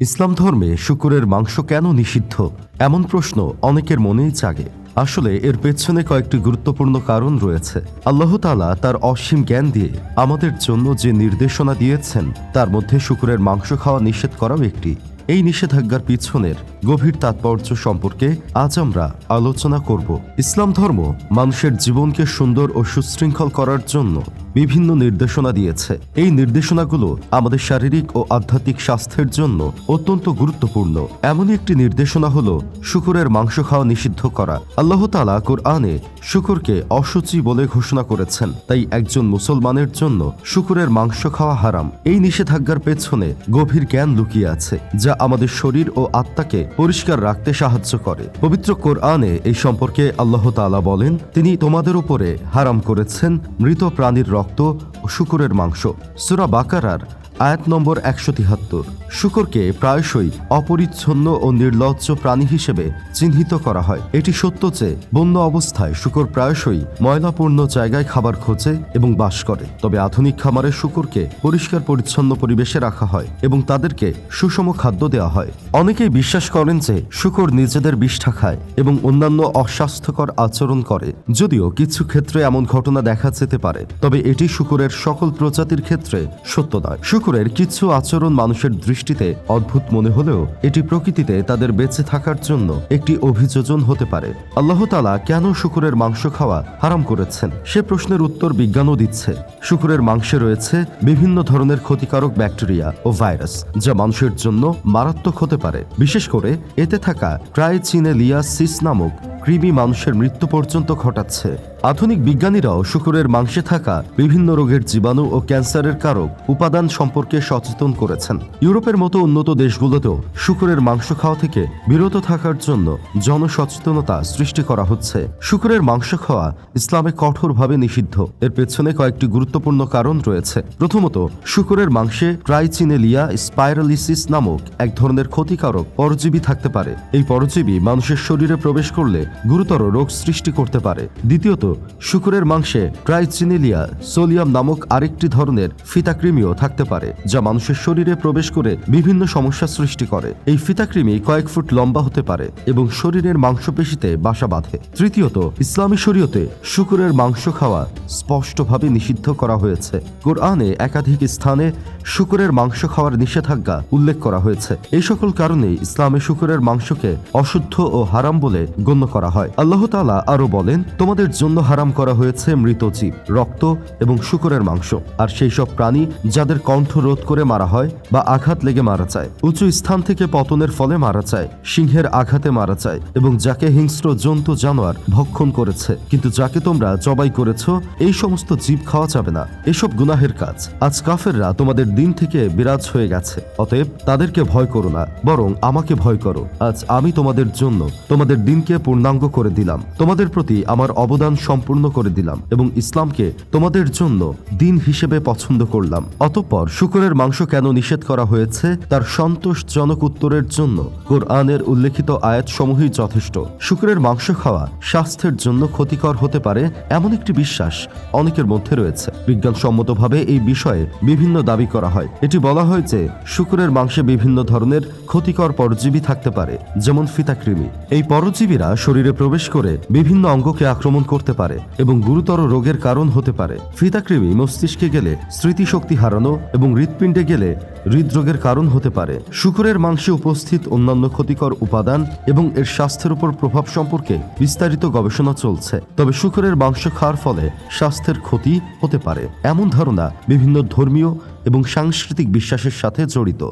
ইসলাম ধর্মে শুকুরের মাংস কেন নিষিদ্ধ? এমন প্রশ্ন অনেকের মনেই জাগে। আসলে এর পেছনে কয়েকটি গুরুত্বপূর্ণ কারণ রয়েছে। আল্লাহ তালা তার অসীম জ্ঞান দিয়ে আমাদের জন্য যে নির্দেশনা দিয়েছেন, তার মধ্যে শুকুরের মাংস খাওয়া নিষেধ করাও একটি। এই নিষেধাজ্ঞার পিছনের গভীর তাৎপর্য সম্পর্কে আজ আমরা আলোচনা করব। ইসলাম ধর্ম মানুষের জীবনকে সুন্দর ও সুশৃঙ্খল করার জন্য বিভিন্ন নির্দেশনা দিয়েছে। এই নির্দেশনাগুলো আমাদের শারীরিক ও আধ্যাত্মিক স্বাস্থ্যের জন্য অত্যন্ত গুরুত্বপূর্ণ। এমনই একটি নির্দেশনা হলো শুকুরের মাংস খাওয়া নিষিদ্ধ করা। আল্লাহ তালা কোরআনে শুকুরকে অসুচি বলে ঘোষণা করেছেন। তাই একজন মুসলমানের জন্য শুকুরের মাংস খাওয়া হারাম। এই নিষেধাজ্ঞার পেছনে গভীর জ্ঞান লুকিয়ে আছে, যা আমাদের শরীর ও আত্মাকে পরিষ্কার রাখতে সাহায্য করে। পবিত্র কোরআনে এই সম্পর্কে আল্লাহ তাআলা বলেন, তিনি তোমাদের উপরে হারাম করেছেন মৃত প্রাণীর রক্ত। ও শুকুরের মাংস। সুরা বাকারার আয়াত নম্বর একশো তিহাত্তর। শুকরকে প্রায়শই অপরিচ্ছন্ন ও নির্লজ্জ প্রাণী হিসেবে চিহ্নিত করা হয়। এটি সত্য যে বন্য অবস্থায় শুকর প্রায়শই ময়লাপূর্ণ জায়গায় খাবার খোঁজে এবং বাস করে। তবে আধুনিক খামারে শুকরকে পরিষ্কার পরিচ্ছন্ন পরিবেশে রাখা হয় এবং তাদেরকে সুষম খাদ্য দেওয়া হয়। অনেকেই বিশ্বাস করেন যে শুকর নিজেদের বিষ্ঠা খায় এবং অন্যান্য অস্বাস্থ্যকর আচরণ করে। যদিও কিছু ক্ষেত্রে এমন ঘটনা দেখা যেতে পারে, তবে এটি শুকরের সকল প্রজাতির ক্ষেত্রে সত্য নয়। শুকুরের কিছু আচরণ মানুষের দৃষ্টিতে অদ্ভুত মনে হলেও এটি প্রকৃতিতে তাদের বেঁচে থাকার জন্য একটি অভিযোজন হতে পারে। আল্লাহ তালা কেন শুকুরের মাংস খাওয়া হারাম করেছেন? সে প্রশ্নের উত্তর বিজ্ঞানও দিচ্ছে। শুকুরের মাংসে রয়েছে বিভিন্ন ধরনের ক্ষতিকারক ব্যাকটেরিয়া ও ভাইরাস, যা মানুষের জন্য মারাত্মক হতে পারে। বিশেষ করে এতে থাকা ট্রাইচিনেলিয়াসিস নামক কৃমি মানুষের মৃত্যু পর্যন্ত ঘটাচ্ছে। আধুনিক বিজ্ঞানীরাও শুকুরের মাংসে থাকা বিভিন্ন রোগের জীবাণু ও ক্যান্সারের কারক উপাদান সম্পর্কে সচেতন করেছেন। ইউরোপের মতো উন্নত দেশগুলোতেও শুকুরের মাংস খাওয়া থেকে বিরত থাকার জন্য জনসচেতনতা সৃষ্টি করা হচ্ছে। শুকুরের মাংস খাওয়া ইসলামে কঠোরভাবে নিষিদ্ধ। এর পেছনে কয়েকটি গুরুত্বপূর্ণ কারণ রয়েছে। প্রথমত, শুকুরের মাংসে ট্রাইচিনেলিয়া স্পাইরালিসিস নামক এক ধরনের ক্ষতিকারক পরজীবী থাকতে পারে। এই পরজীবী মানুষের শরীরে প্রবেশ করলে গুরুতর রোগ সৃষ্টি করতে পারে। দ্বিতীয়ত, শুকুরের মাংসে ট্রাইচিনেলিয়া সোলিয়াম নামক আরেকটি ধরনের ফিতাকৃমিও থাকতে পারে, যা মানুষের শরীরে প্রবেশ করে বিভিন্ন সমস্যা সৃষ্টি করে। এই ফিতাকৃমি কয়েক ফুট লম্বা হতে পারে এবং শরীরের মাংসপেশিতে বাসা বাঁধে। তৃতীয়ত, ইসলামী শরীয়তে শুকুরের মাংস খাওয়া স্পষ্টভাবে নিষিদ্ধ করা হয়েছে। কোরআনে একাধিক স্থানে শুকুরের মাংস খাওয়ার নিষেধাজ্ঞা উল্লেখ করা হয়েছে। এই সকল কারণে ইসলামে শুকুরের মাংসকে অশুদ্ধ ও হারাম বলে গণ্য করা হয়। আল্লাহ তাআলা আরও বলেন, তোমাদের জন্য হারাম করা হয়েছে মৃত জীব, রক্ত এবং শুকুরের মাংস। আর সেই সব প্রাণী যাদের কণ্ঠ রোধ করে মারা হয় বা আঘাত লেগে মারা যায় উঁচু স্থান থেকে পতনের ফলে মারা যায় সিংহের আঘাতে মারা যায় এবং যাকে হিংস্র জন্তু জানোয়ার ভক্ষণ করেছে। কিন্তু যাকে তোমরা জবাই করেছ, এই সমস্ত জীব খাওয়া যাবে না। এসব গুনাহের কাজ। আজ কাফেররা তোমাদের দিন থেকে বিরাজ হয়ে গেছে। অতএব তাদেরকে ভয় করো না, বরং আমাকে ভয় করো। আজ আমি তোমাদের জন্য তোমাদের দিনকে পূর্ণাঙ্গ করে দিলাম। তোমাদের প্রতি আমার অবদান সম্পূর্ণ করে দিলাম এবং ইসলামকে তোমাদের জন্য দিন হিসেবে পছন্দ করলাম। অতঃপর শুকরের মাংস কেন নিষেধ করা হয়েছে? তার সন্তোষজনক উত্তরের জন্য কোরআনের উল্লেখিত আয়াতসমূহই যথেষ্ট। শুকরের মাংস খাওয়া স্বাস্থ্যের জন্য ক্ষতিকর হতে পারে এমন একটি বিশ্বাস অনেকের মধ্যে রয়েছে। বিজ্ঞানসম্মতভাবে এই বিষয়ে বিভিন্ন দাবি করা হয়। এটি বলা হয় যে শুকরের মাংসে বিভিন্ন ধরনের ক্ষতিকর পরজীবী থাকতে পারে, যেমন ফিতাকৃমি। এই পরজীবীরা শরীরে প্রবেশ করে বিভিন্ন অঙ্গকে আক্রমণ করতে পারে এবং গুরুতর রোগের কারণ হতে পারে। ফিতাকৃমি মস্তিষ্কে গেলে স্মৃতিশক্তি হারানো এবং হৃৎপিণ্ডে গেলে হৃদরোগের কারণ হতে পারে। শুকুরের মাংসে উপস্থিত অন্যান্য ক্ষতিকর উপাদান এবং এর স্বাস্থ্যের উপর প্রভাব সম্পর্কে বিস্তারিত গবেষণা চলছে। তবে শুকুরের মাংস খাওয়ার ফলে স্বাস্থ্যের ক্ষতি হতে পারে। এমন ধারণা বিভিন্ন ধর্মীয় এবং সাংস্কৃতিক বিশ্বাসের সাথে জড়িত।